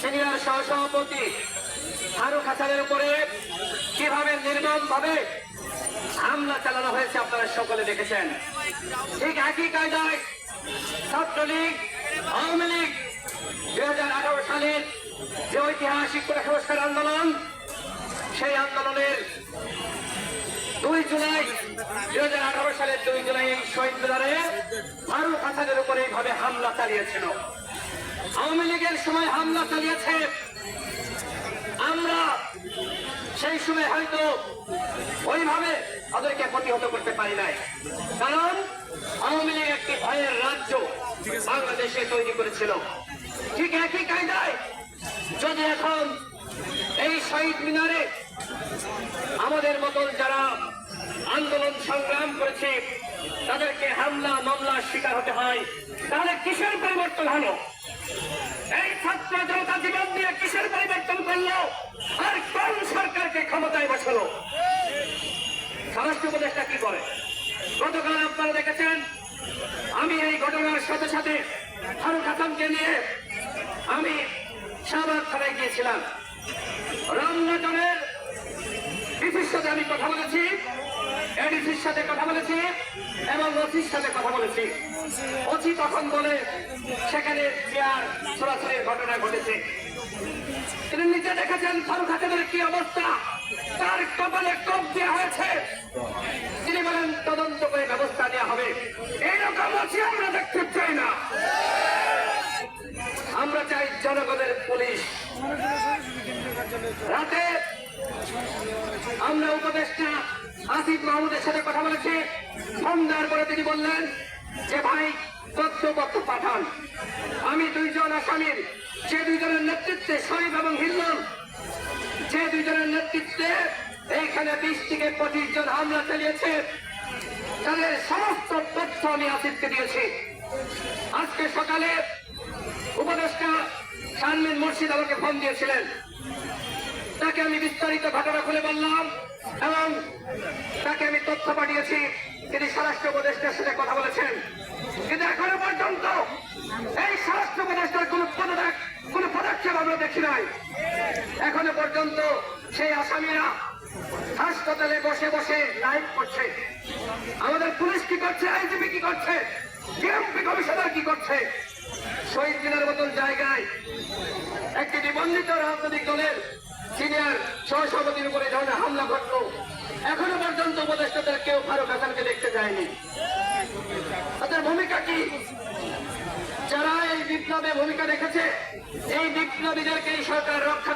Senior সহসভাপতি ফারুক হাসানের উপরে কীভাবে নির্মম ভাবে হামলা চালানো হয়েছে আপনারা সকলে দেখেছেন। ঠিক একই কায়দায় ছাত্রলীগ, আওয়ামী লীগ দুই হাজার আঠারো সালের যে ঐতিহাসিক কোটা সংস্কার আন্দোলন, সেই আন্দোলনের দুই জুলাই, দুই হাজার আঠারো সালের দুই জুলাই এই শহীদ মিনারে ফারুক হাসানের উপরে এইভাবে হামলা চালিয়েছিল। আওয়ামী লীগের সময় হামলা চালিয়েছে। আমরা সেই সময় হয়তো ওইভাবে তাদেরকে প্রতিহত করতে পারি নাই। কারণ আওয়ামী লীগ একটি ভয়ের রাজ্য বাংলাদেশে তৈরি করেছিল। ঠিক একই কায়দায় যদি এখন এই শহীদ মিনারে আমাদের মতন যারা আন্দোলন সংগ্রাম করেছে, তাদেরকে হামলা, মামলার শিকার হতে হয়, তাহলে কিসের পরিবর্তন হলো এই ছাত্র জনতা জীবন দিয়ে কিসের পরিবর্তন করল? আর কোন সরকারকে ক্ষমতায় বসালো? স্বরাষ্ট্র উপদেষ্টা কি করে? গতকাল আপনারা দেখেছেন, আমি এই ঘটনার সাথে সাথে ফারুক হাসানকে নিয়ে আমি শাহবাগ থানায় গিয়েছিলাম। রামনগরের সাথে আমি কথা বলেছি। এডিসির সাথে কথা বলেছি এবং ওসির সাথে কথা বলেছি। ওসি তখন বলে, সেখানে চেয়ার সরাসরি ঘটনা ঘটেছে। তিনি নিজে দেখেছেন ফারুক হাসানের কি অবস্থা। তার কপালে কপ দেওয়া হয়েছে। তিনি বলেন, তদন্ত করে ব্যবস্থা নেওয়া হবে। এইরকম ওসি আমরা দেখতে চাই না। আমরা চাই জনগণের পুলিশ। রাতে আমরা উপদেষ্টা আসিফ মাহমুদের সাথে কথা বলেছে। ফোন দেওয়ার পরে তিনি বললেন যে ভাই তথ্যপত্র পাঠান। আমি দুইজন আসামির, যে দুইজনের নেতৃত্বে শহীদ এবং হিন্দন যে দুইজনের নেতৃত্বে এইখানে বিশ থেকে পঁচিশ জন হামলা চালিয়েছে, তাদের সমস্ত তথ্য আমি আসিফকে দিয়েছি। আজকে সকালে উপদেষ্টা শারমিন মুর্শিদ আমাকে ফোন দিয়েছিলেন। তাকে আমি বিস্তারিত ঘটনা খুলে বললাম এবং তাকে আমি তথ্য পাঠিয়েছি। তিনি স্বরাষ্ট্র উপদেষ্টার সাথে কথা বলেছেন। কিন্তু এখনও পর্যন্ত এই স্বরাষ্ট্র উপদেষ্টার কোন পদক্ষেপ কোন পদক্ষেপ আমরা দেখি নাই। এখনও পর্যন্ত সেই আসামিরা হাসপাতালে বসে বসে লাইভ করছে। আমাদের পুলিশ কি করছে? আইজিপি কি করছে? ডিএমপি কমিশনার কি করছে? শহীদ দিনের মতন জায়গায় একটি নিবন্ধিত রাজনৈতিক দলের সিনিয়র সহসভাপতির উপরে ধরনের হামলা ঘটলো। এখনও পর্যন্ত উপদেষ্টাদের কেউ ফারুক হাসানকে দেখতে যায়নি তাদের ভূমিকা কি? যারা এই বিপ্লবে ভূমিকা রেখেছে, এই বিপ্লবীদেরকে এই সরকার রক্ষা